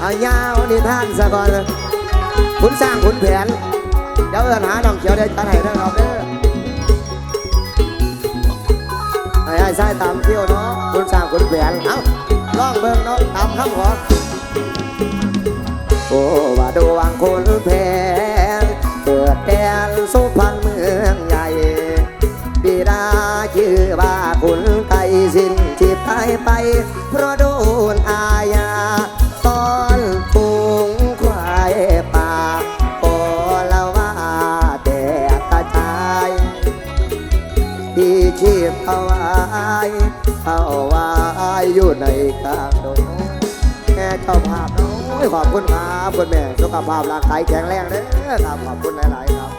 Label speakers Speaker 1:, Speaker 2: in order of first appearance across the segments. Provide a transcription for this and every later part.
Speaker 1: เอายาวนิทานซะก่อนขุนสร้างขุนแผน เดี๋ยวเอินหาน้องเขียวเดี๋ยวจะให้เด้อครับเด้อไอ้ไอ้ใส่ตามเที่ยวเนาะขุนสร้างขุนแผน เอ้าลองเบิ่งเนาะตามคำขอโอ้ว่าดวงคนแพงเกิดแดนสุพรรณเมืองใหญ่บิดาชื่อว่า ที่ชีพเอาไว้เอาไว้อยู่ในกลางดงแม่เจ้าภาพน้อยขอบคุณครับคุณแม่สุขภาพร่างกายแข็งแรงเด้อครับขอบคุณหลาย ๆ ครับ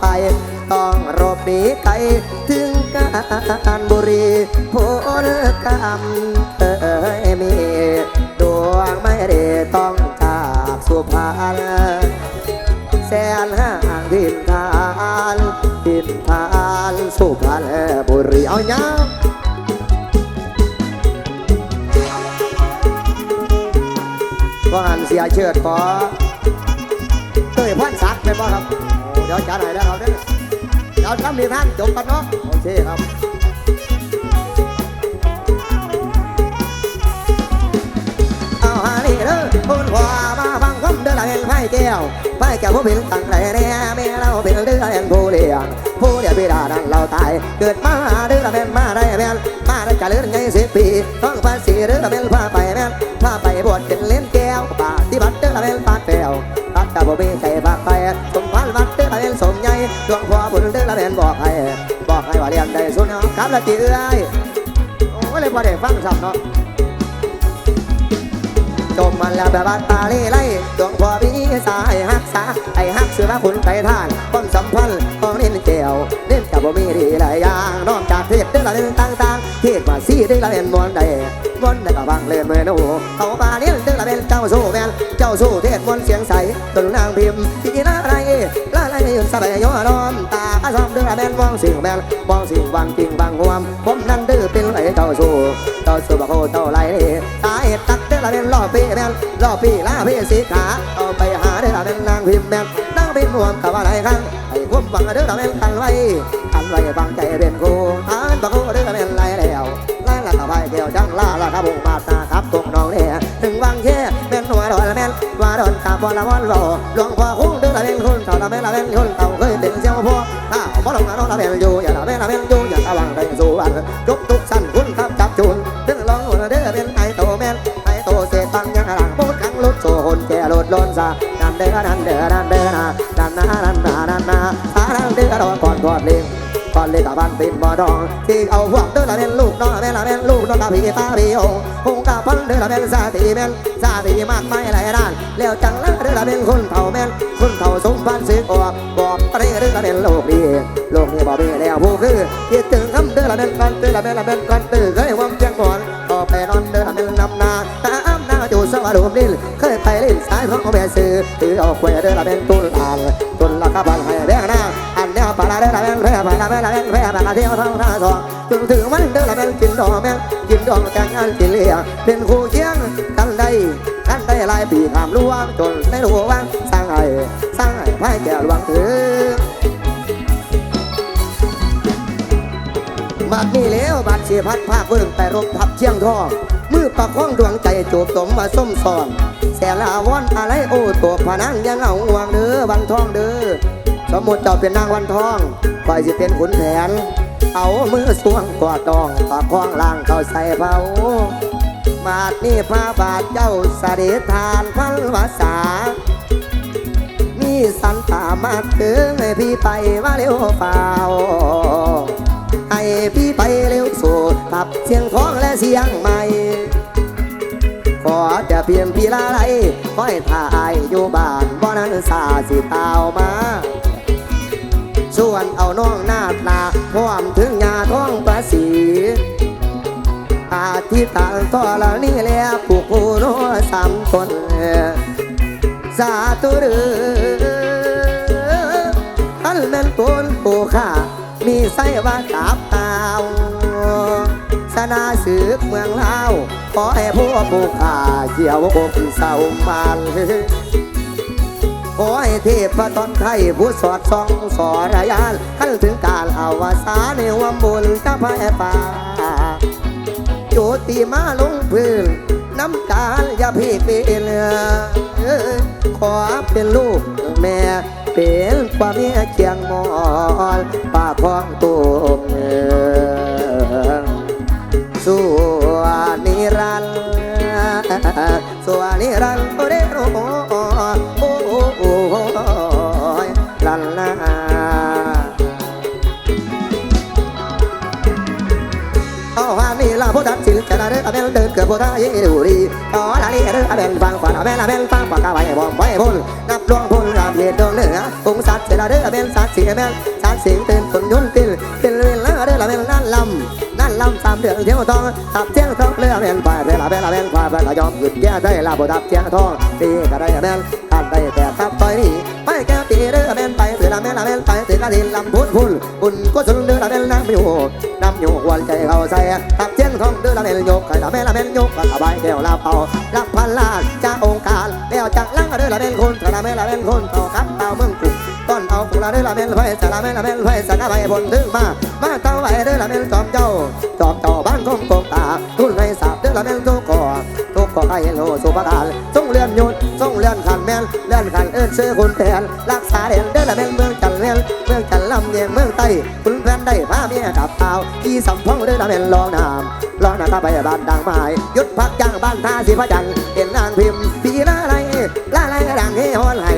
Speaker 1: ไป ต้องรบหนีไกถึงการบุรีผลกรรมเอ้ยมีดวงไม่ได้ต้องจากสุพรรณแสนห่างทินทานทินทานสุพรรณบุรีเอาเนาก็หันเสียเชิดขอเต้ยพันศักดิ์เป็นป่ครับ ดี๋ยวจัดให้แล้วครับเด้อเดี๋ยวทำนิทานจบกันเนาะโอเคครับเอาหานี่เด้อคุณพ่อมาฟังคำเด้อละเป็นไผ่แก้วไผ่แก้วผู้เป็นตั้งแต่แน่แม่เราเป็นเดือเป็นผู้เลี้ยงผู้เลี้ยงบิดานั้นเราตายเกิดมาเด้อละเป็นมาได้แม่นมาได้จะเลื่อนไงสิบปีต้องภาษีเด้อละเป็นพาไปแม่นพาไปบวชเป็นเล่นแก้วปฏิบัติเด้อละเป็นปาดแก้วปัดกับบ่มีใจป ดวงพ่อบุญเด้อละเป็นบอกให้บอกให้ว่าเรียนได้สุดเนาะครับละจีเอ้ยโอ้ยเลยพอได้ฟังซ้ำเนาะจมมันแล้วแบบว่าตาเล่ไล่ดวงพ่อพี่สายฮักษาไอ้ฮักเสือว่าคุณไปทานความสัมพันธ์ของเล่นเจียวเล่นกับบ่มีดีหลายอย่างนอกจากเทศเด้ละเล่นต่างๆเทศว่าซี่ได้ละเล่นมวนใดมวนใดก็บังเล่นเมนูเขาปาเล่นเด้ละเป็นเจ้าสู้แมนเจ้าสู้เทศมวนเสียงใสตนนางพิมพ์พี่ละ ไรละไรสบายย้อนอมตาอาซอมเด้อละแมนมองสิ่งแมนมองสิ่งวางจริงบางหวมผมนั่นดื้อเป็นไรเจ้าสู้เจ้าสู้บักโคเจ้าไรนี่สาเหตุตักเด้อละเป็นรอบปีแมนรอบปีลาพี่สีขาเอาไปหาเด้อละเป็นนางพิมแมนนางพิมพ์รวมกับอะไรครั้งให้ความหวังเด้อละเป็นกันไว้กันไว้ฟังใจเป็นครูอ่านบักโคเด้อละเป็นไรแล้วไล่ละกับไผ่เกี่ยวจังลาละครับผมมาตาครับตรงน้องเนี่ยถึงวังแค่ อนละแม่นว่าดอนตาบอละวอนรอหลวงพ่อคงเด้อละเป็นคนเท่าละแม่ละเป็นคนเต่าเคยเป็นเจ้าพ่อถ้าบ่ลงน้องละเป็นอยู่อย่าละแม่ละเป็นอยู่อย่าตะวังได้สู่อันยกทุกสั้นคุณทับจับจูนเด้อลองเด้อเป็นไอโตแม่นไอโตเสตังยังหลังพูดขังรถโซหนแก่รถล้นซาดันเด้อดันเด้อดันเด้อนะดันนาดันนาดันนาสาดันเด้อรอก่อนกอดเลี้ยงก่อนเลี้ยกับบ้านเป็นบ่อดองที่เอาพวก เป็นลูกน้องกับพี่ตาพี่องคงกับพันเด้อละเป็นสาตีแมนสาตีมากไม่หลายด้านแล้วจังละเด้อละเป็นคนเฒ่าแมนคนเฒ่าสมพันธ์ซื้ออกบอกประเด้อเด้อละเป็นโลกดีโลกนี้บ่มีแล้วผู้คือคิดถึงคำเด้อละเป็นกันเด้อละเป็นละเป็นกันตื้อเคยหวงเจียงก่อนต่อไปนอนเด้อละเป็นนำนาตามนาจูสวัสดิ์ดินเคยไปเล่นสายของแม่ซื้อถือเอาแควเด้อละเป็นตุลางตุลละกับบันให้แบงน้าอันเดียว ปลาเด้อละเป็นแพ้ปลาแม่ละเป็นแพ้ปลาเที่ยวท้องท่าสองจนถึงวันเด้อละเป็นกินดอกแม่งกินดอกแต่งงานกินเลี้ยงเป็นคู่เคียงกันได้กันได้หลายปีขามล้วงจนได้รู้ว่าสร้างไอ้สร้างไอ้ไพ่แก่หลวงถือบัดนี้แล้วบัดเสียพัดภาคเบิ่งแต่รบทับเชียงทองมือประคองดวงใจจูบสมมาส้มซอนแสลาวอนอะไรโอ้ตัวพนังยังเอาห่วงเด้อวันทองเด้อ สมมติเจ้าเป็นนางวันทองคอยสิเป็นขุนแผน เอามือสวงกอดดองปากคล้องล่างเข้าใส่เผาบาทนี่พระบาทเจ้าสเสด็จทานพันวาษามีสันตามาถึงให้พี่ไปว่าเร็วเปล่าให้พี่ไปเร็วสู่กับเสียงท้องและเสียงใหม่ ขอจะเพียงพี่ลาไลคอยถ่ายอยู่บ้านบ่นั้นสาสิตาว ส่วนเอาน้องหน้าตาพร้อมถึงยาท้องประสีอาทิตย์ตานต่อละนี่และผู้ผู้โน้สามคน สาธุเดือท่านแม่นปูนผู้ข้ามีไส้ว่าตาบตาวสนาสืบเมืองลาวขอให้ผู้ผู้ข้าเกี่ยวอกเศร้ามัน ขอให้เทพตอนไทยผู้สอดส่องสอรยานขั้นถึงการอาวสานในวมบุญจะพายป่าโยติมาลงพื้นน้ำตาลอย่าพี่เป็นขอเป็นลูกแม่เป็นความเมียเคียงมอนป่าคลองตัว บลเดินเกือบพุทธเยดูรีขอลาลีเดินเบลฟังฝันเบลเบลฟังปากกาไว้บอกไว้พ้นนับดวงพ้นราบเหตุดวงเหนือองสัตว์จะได้เดินเบลสัตว์เสียเบลสัตว์เสียงเตือนคนยุ่นติลติลเวลาเดินเบลนั่นลำนั่นลำสามเดือนเที่ยวทองตับเที่ยงทองเรือเบลไปเบลเบลเบลไปเบลยอมหยุดแก้ได้ลาบุตรเที่ยงทองตีก็ได้เบลกันได้แต่ทับต่อยนี่ไปแก้ตีเรือเบลไปเสือ ลาเบลเบลไปเสือกระดินลำพุนพุนบุญก็สนเรือเบลน้ำอยู่น้ำอยู่วันใจเขาใส่ตับเที่ยงทองเรือลาเบลยกไข่ลาเบลลาเบลยกก็สบายแก้วลาเอารับพันล้านจ้าองค์การแล้วจากลังเรือลาเบลคนลาเบลลาเบลคนต่อครับเอาเมืองกุต้นเอากุลาเรือลาเบลไฟสาลาเบลลาเบลไฟสักใบบนถึงมามาเต้าไว้เรือลาเบลจอมเจ้าจอมเจ้าบ้านคงกงตาทุนในสาบเรือลาเบลทุก ก่อทุกก่อไก่โลสุภาลทรงเลื่อนยุดทรงเลื่อนขันแมนเลื่อนขันเอิ้นซื้อคุณแทนรักษาเด่นเรือลาเบลเมืองจันเมลเมืองจันลำเนียงเมืองใต้คุณแฟนได้พาเมียกับเท้าที่สำพองเรือลาเบลลองน้ำลองน้ำข้าไปบ้านดังไม้ยุดพักย่างบ้านท่าสีพระจันทร์เห็นนางพิมพ์ปีละไรละไรดังเฮฮอนไห้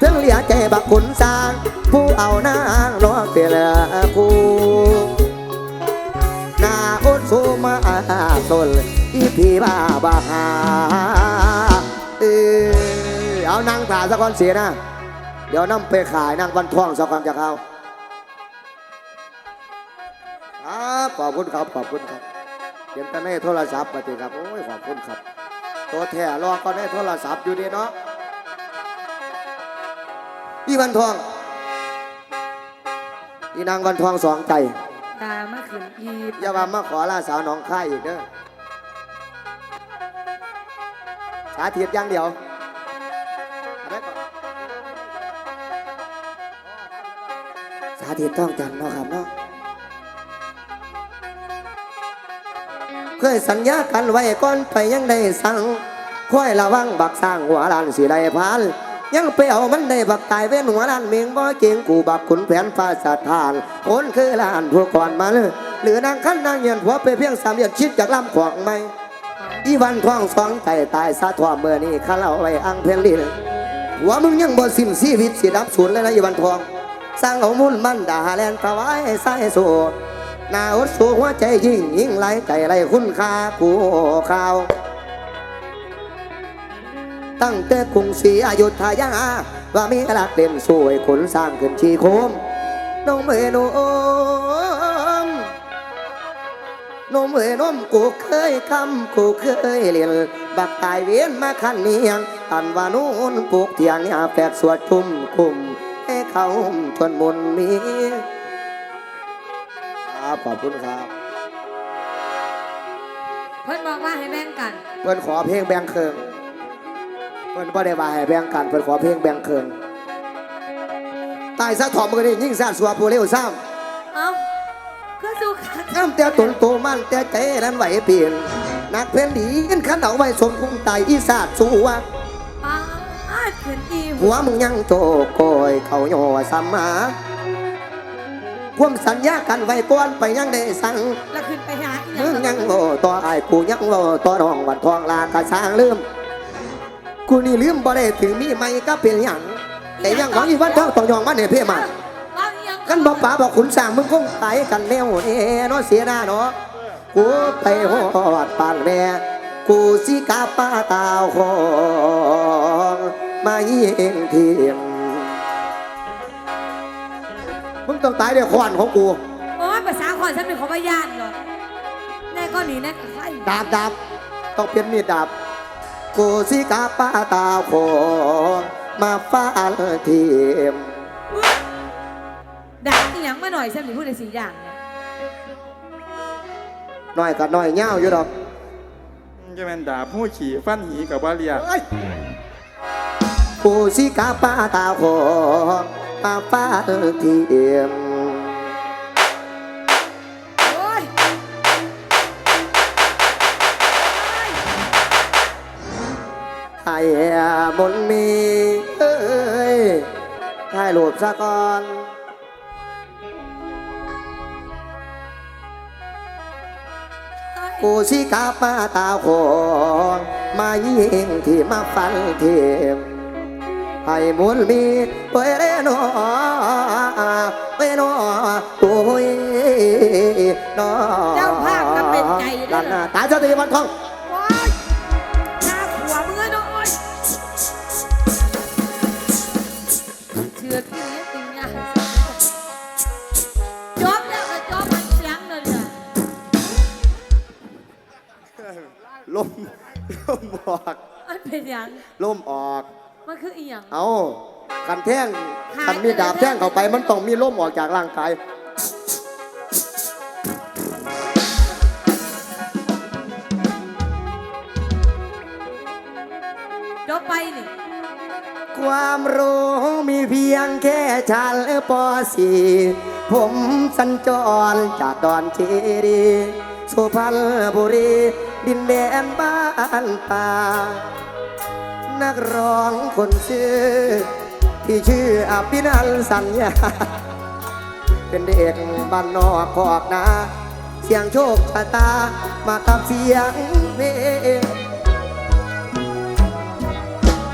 Speaker 1: ถึงเหลียใจบักขุนสร้าง ผู้เอานางรอเปลผู้นาอุดสูมาตน อีพีบ้าบ้าหาเออเอานางตาสักคนเสียนะ เดี๋ยวนำไปขายนางวันทองสักคนจะเข้าครับขอบคุณครับขอบคุณครับเห็นแต่ในโทรศัพท์ปฏิครับ โอ้ยขอบคุณครับ ตัวแท้รอก็ในโทรศัพท์อยู่ดีเนาะอีวันทองอีนางวันทองสองใจ
Speaker 2: ตามาขึ้นอีบ
Speaker 1: อย่าว่ามาขอลาสาวหน้องค่ายอีกเด้อ สาธิตอย่างเดียวอะไรก่อนสาธิตต้องจันเนาะครับเนาะเคยสัญญากันไว้ก่อนไปยังได้สั่งค่อยระวังบักสร้างหัวลานสีได้พานยังไปเอามันได้บักตายเว้นหัวลานเมียงบ่เก่งกูบักขุนแผนฟ้าสะทานคนคือลานผู้ก่อนมาเลยหรือนางขั้นนางเงียนหัวไปเพียงสามเดือนคิดจากลำขวางไหม อีวันท้องสองใจตายซาทวเมื่อนี้ข้าเล่าไว้อังเพลลินหัวมึงยังบ่สิ้นชีวิตสิดับสูญเลยนะอีวันทองสร้างเอามุ่นมันด่าแลนตะไว้ใส่สู่หน้าอดสูหัวใจยิ่งยิ่งไหลใจไหลคุณค่ากูข่าว ตั้งแต่กรุงศรีอยุธยาว่ามีหลักเด่นสวยขนสร้างขึ้นชีโคมน้องเมโนม นมเอ้ยนมกูเคยคำกูเคยเรียนบักตายเวียนมาขันเนียงอันว่านูนปลูกเทียงยาแปดสวดทุ่มคุมให้เขาทวนมุนมีครับขอบคุณครับ
Speaker 2: เพิ่นบอกว่าให้แบ่งกัน
Speaker 1: เพื่อนขอเพลงแบงเคิงเพื่อนบ่ได้ว่าให้แบ่งกันเพื่อนขอเพลงแบงเคิงตายซะถอมมือนี่ยิ่งซาดสัวผู้เร็วซ้
Speaker 2: เอ้า คือสุขันำ
Speaker 1: น้ำแต่ตนโตมันแต่ใจนั้นไหวเปลี่ยนนักเพลนดีกันขันเอาไว้สมคุ้มตายอีสาดสัว
Speaker 2: ป้าดขึ้นอีบ
Speaker 1: หัวมึงยังโจโกยเขาโยสัมมาความสัญญากันไว้ก่อนไปยังได้สั่ง
Speaker 2: แล้วขึ้นไปหาอีห
Speaker 1: มึง
Speaker 2: ยั
Speaker 1: ยังงโง่ต่อไอ้ายกูยังโง่ต่อรองวันทองลากระสร้างลืมกูนี่ลืมบ่ได้ถึงมีไม่ก็เป็นหยังแต่ยังของอีวันทองต้องยองมาเนี่ยเพ่มา กันบอกป๋าบอกขุนสร้างมึงคงตายกันแนวเน่เนาะเสียหน้าเนาะกูไปหอดปานแม่กูสิกาป้าตาวของมายิงทีมมึงต้องตายด้วยขวานของกู
Speaker 2: โอ้ยภาษาขอนฉันเป็นของพยานเหรอแน่ก็หนีแน่ก็ไล่
Speaker 1: ดาบดาบต้องเปลี่ยนมีดดาบกูสิกาป้าตาวของมาฟาดทีม
Speaker 2: อีหยังมาหน่อยฉันมีพูดในสี่อย่างเนี่ย
Speaker 1: น้อยกับน้อยเง่าอยู่ดอก
Speaker 3: จะแม่นด่าผู้ขี่ฟันหีกับว่าเรียก
Speaker 1: ปูสิกาป้าตาโขป้าป้าเทียม
Speaker 2: โอ้ย
Speaker 1: ไอ้มนต์มีเอ้ยถ่ายรูปซะก่อน ปูสิกาป้าตาโขมายิงที่มาฟันเทียมให้มนต์มีเปเรโนเปโนตุยนอ
Speaker 2: เจ้าภาพก็เป็นใจเด้
Speaker 1: นั่
Speaker 2: อน
Speaker 1: น่ะตายเจ้าตีวันทอง
Speaker 2: ลมล
Speaker 1: มออก
Speaker 2: มันเป็นหยัง
Speaker 1: ลมออก
Speaker 2: มันคืออีหยัง
Speaker 1: เอากันแท่ง
Speaker 2: หาย
Speaker 1: กันมีดาบแท่งเข้าไป มันต้องมีลมออกจากร่างกาย
Speaker 2: จบไปนี่
Speaker 1: ความรู้มีเพียงแค่ฉันปอสีผมสัญจรจากดอนเจดี สุพรรณบุรี ดินแดนบ้านป่า นักร้องคนชื่อ ที่ชื่ออภินันสัญญา เป็นเด็กบ้านนอกขอกนาเสียงโชคชะตามากับเสียงเพลง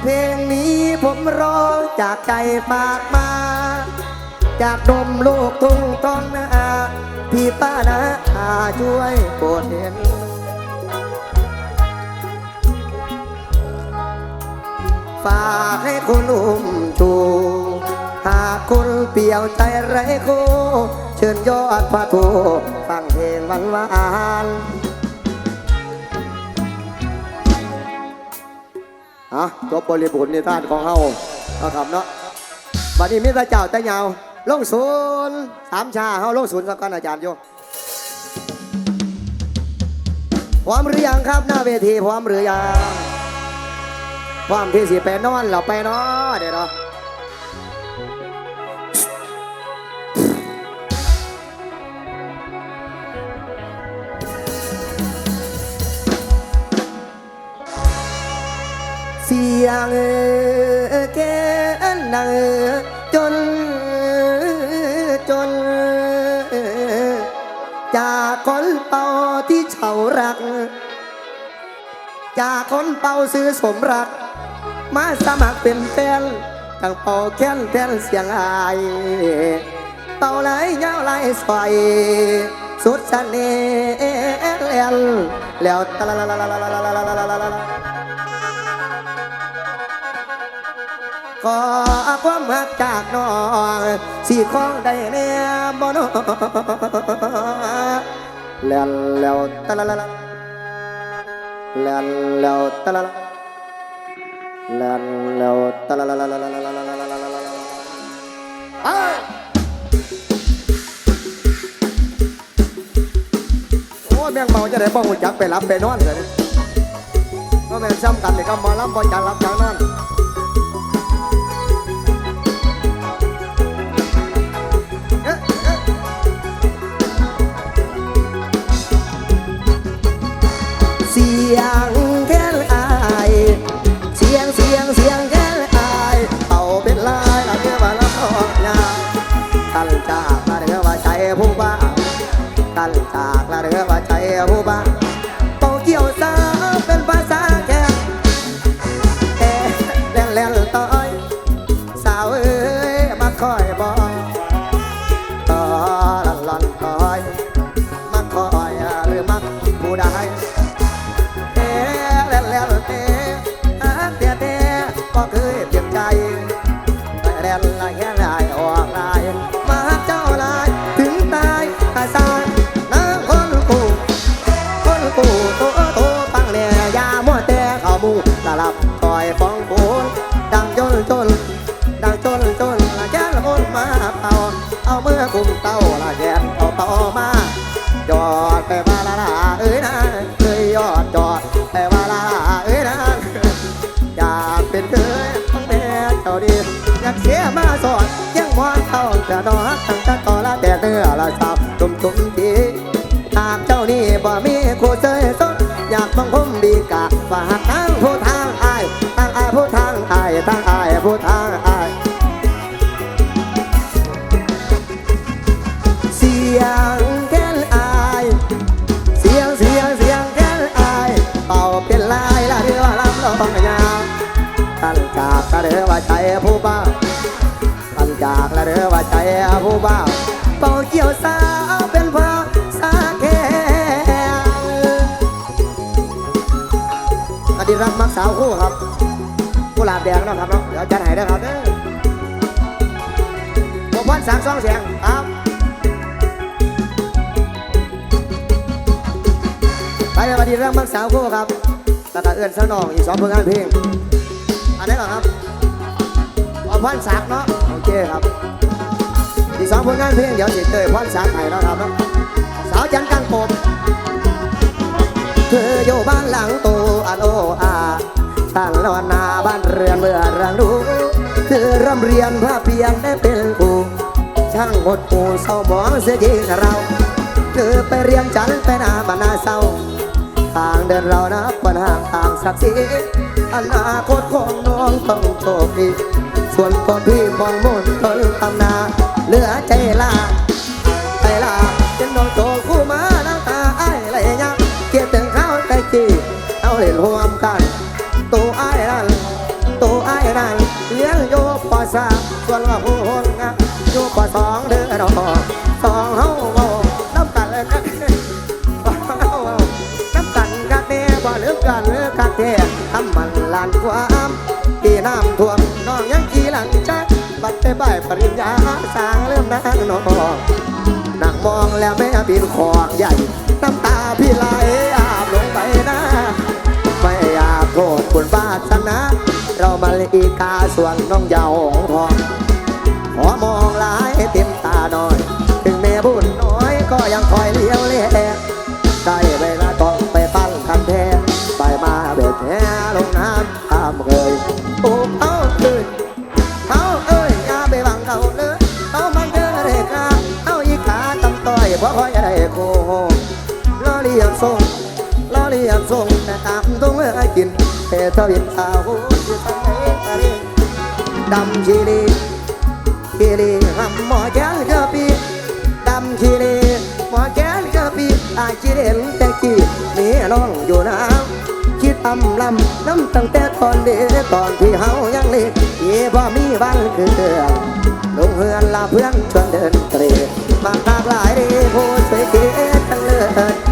Speaker 1: เพลงนี้ผมร้องจากใจปากมา จากนมลูกทุ่งต้องนาพี่ป้านะาช่วยโปรดเห็น ฝากให้คุณอุ้มชูหากคุณเปี่ยวใจไร้คู่เชิญยอดพระทูฟังเพลงหวานหวานๆอะจบบริบูรณ์ในท่านของเฮาเอาครับเนาะบัดนี้มิตรเจ้าแต่ยาวลงศูนย์สามชาเฮาลงศูนย์สักก่อนอาจารย์โยพร้อมหรือยังครับหน้าเวทีพร้อมหรือยัง ความที่สิไปนอนเราไปเนาะเดี๋ยวเนาะเสียงเอ่แกนังจน จน จากคนเป่าที่เฉารัก จากคนเป่าซื้อสมรัก มาสมัครเป็นแฟนตั้งเป่าแค้นแทนเสียงอายเป่าไหลยาวไหลสอยสุดเสน่ห์แล้วแล้วตละละละละละละละละละละละขอความหักจากน้องสี่ของได้แน่บ่นแล้วแล้วตะละละละแล้วแล้วตะละละ ล้วแล้วตะละละละละละละละละละละละละไปโอ้ยแม่งเมาจะได้บ้องหัวจักไปรับไปนอนเลยก็แม่งซ้ำกันเลยก็มารับบ่จักรับจังนั่นเอ๊ะเอ๊ะเสียง คู่เจยสนอยากบังคมดีกะฝากทางผู้ทางอายทางอายผู้ทางอายทางอายผู้ทางอายเสียงแค้นอายเสียงเสียงเสียงแค้นอายเป่าเป็นลายละเรือว่าลำลองยาวตั้งจากกระเดือว่าใจผู้บ้าตั้งจากละเรือว่าใจผู้บ้าเป่าเกี่ยวสาว อดีตรักมักสาวคู่ครับกุหลาบแดงนะครับเนาะเดี๋ยวจัดให้นะครับเด้อผมพันสามสองเสียงครับไปเลยอดีตรักมักสาวคู่ครับแล้วก็เอื้อนสนองอีกสองผลงานเพลงอันนี้ก่อนครับเอาพ่อนสักเนาะโอเคครับอีกสองผลงานเพลงเดี๋ยวสิเตยพ่อนสักให้เนาะครับเนาะสาวจันทร์กลางปม เธออยู่บ้านหลังโตอันโออาตั้งนอนนาบ้านเรือนเมื่อรังดูเธอร่ำเรียนภาพเพียงได้เป็นครูช่างหดหูเศร้าหมองเสียทีเราเธอไปเรียนจันทร์ไปนาบ้านนาเศร้าทางเดินเรานับปัญหาทางศักดิ์ศรีอนาคตของน้องต้องโชคดีส่วนคนพี่มองมุ่นต้นตำนาเหลือใจลาใจลาเป็นนองโตคู่มา เล่นรวมกันตัวไอ้ายนั่นตัวไอ้ายนั่นเลี้ยงโยปอสามส่วนว่าผู้คนงะโยปอสองเดือนออกสองเฮาเว้าน้ำกันเลยนะน้ำกันกักแน่บ่เลือกกันเลือกกักแท้ทำมันลานความที่น้ำท่วมน้องยังขี่หลังจักบัดไปบ่ายปริญญาสร้างเริ่มนางนองนั่งมองแล้วแม่ปีนของใหญ่น้ำตาพี่หลา สนา เรามาลีกาส่วนน้องเยาวองทองขอมองหลายเต็มตาหน่อย ถึงแม่บุญน้อยก็ยังคอยเลี้ยวเล่ได้เวลาต้องไปปั้นคันแท้ไปมาเบ็ดแหลงน้ำข้ามเคยโอ้เอาคืนเขาเอ้ยอย่าไปบังเขาเลยเขามันเจอเด็กาเอาอีขาตำต้อยเพราะคอยจะได้โกหกล้อเลียงส่งล้อเลียงส่งแต่ตามตรงเมื่อกิน เททวินสาวที่ทำให้ตาลีดำชีลีชีลีหำหมอแก้วเจอปีดำชีลีหมอแก้วเจอปีอาชีเด่นแต่กี้มีน้องอยู่น้ำคิดอำลำน้ำตั้งแต่ตอนเด็กตอนที่เฮายังเล็กเย่พอมีบ้านคือเดือนลงเฮือนลาเพื่อนชวนเดินเตรมาหากหลายดีพูดสวยเก๋ทั้งเลือด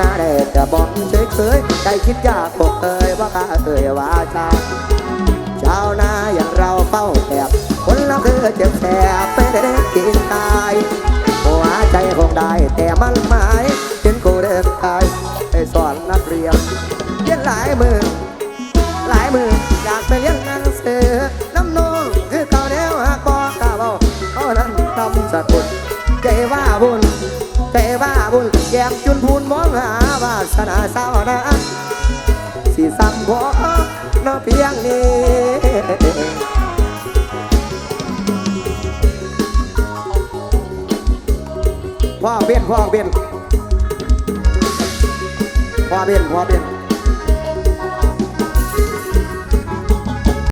Speaker 1: หน้าเด็จะบอกเฉยเคยใจคิดยากบกเอ่ยว่าข้าเอ่ยว่าชาชาวนาอย่างเราเฝ้าแอบคนเราคือเจ็บแสบไม่ได้กินตายหัวใจคงได้แต่มันหมาย นาสาวนะสีสัมพอนาเพียงนี้พ่อเบียนพ่อเบียนพ่อเบียนพ่อเบียน